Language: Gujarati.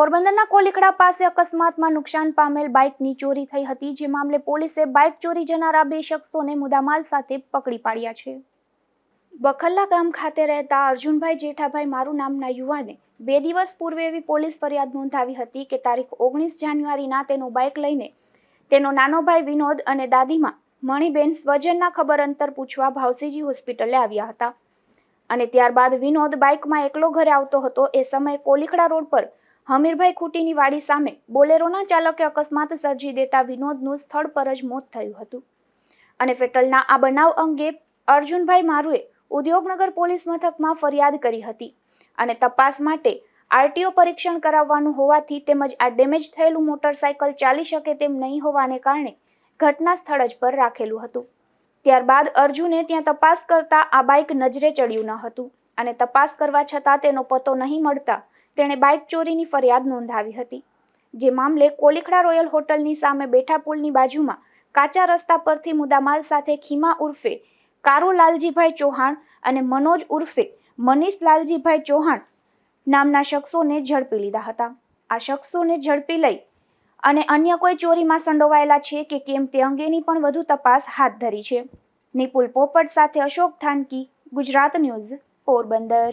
પોરબંદરના કોલીકડા પાસે અકસ્માતમાં નુકસાન પામેલ બાઇકની ચોરી થઈ હતી, જે મામલે પોલીસે બાઇક ચોરી જનારા બે શખ્સોને મુદ્દામાલ સાથે પકડી પાડ્યા છે. બખલ્લા ગામ ખાતે રહેતા અર્જુનભાઈ જેઠાભાઈ, મારું નામના યુવાને બે દિવસ પૂર્વે એવી પોલીસ ફરિયાદ નોંધાવી હતી કે તારીખ ઓગણીસ જાન્યુઆરીના તેનું બાઇક લઈને તેનો નાનો ભાઈ વિનોદ અને દાદીમાં મણીબેન સ્વજનના ખબર અંતર પૂછવા ભાવસીજી હોસ્પિટલે આવ્યા હતા. અને ત્યારબાદ વિનોદ બાઇકમાં એકલો ઘરે આવતો હતો. એ સમયે કોલીખડા રોડ પર હમીરભાઈ ખૂટીની વાડી સામે બોલેરોના ચાલકે અકસ્માત સર્જી દેતા વિનોદનું સ્થળ પર જ મોત થયું હતું. અને ફેટલના આ બનાવ અંગે અર્જુનભાઈ મારુએ ઉદ્યોગનગર પોલીસ મથકમાં ફરિયાદ કરી હતી અને તપાસ માટે આરટીઓ પરીક્ષણ કરાવવાનું હોવાથી તેમજ આ ડેમેજ થયેલું મોટરસાયકલ ચાલી શકે તેમ નહીં હોવાને કારણે ઘટના સ્થળ જ પર રાખેલું હતું. ત્યારબાદ અર્જુને ત્યાં તપાસ કરતા આ બાઇક નજરે ચડ્યું ન હતું અને તપાસ કરવા છતાં તેનો પતો નહીં મળતા તેણે બાઇક ચોરીની ફરિયાદ નોંધાવી હતી. જે મામલે કોલીખડા રોયલ હોટલની સામે બેઠા પુલની બાજુમાં કાચા રસ્તા પરથી મુદ્દામાલ સાથે ખીમા ઉર્ફે કારુ લાલજીભાઈ ચૌહાણ અને મનોજ ઉર્ફે મનીષ લાલજીભાઈ ચૌહાણ નામના શખ્સોને ઝડપી લીધા હતા. આ શખ્સોને ઝડપી લઈ અને અન્ય કોઈ ચોરીમાં સંડોવાયેલા છે કે કેમ તે અંગેની પણ વધુ તપાસ હાથ ધરી છે. નિપુલ પોપટ સાથે અશોક થાનકી, ગુજરાત ન્યૂઝ પોરબંદર.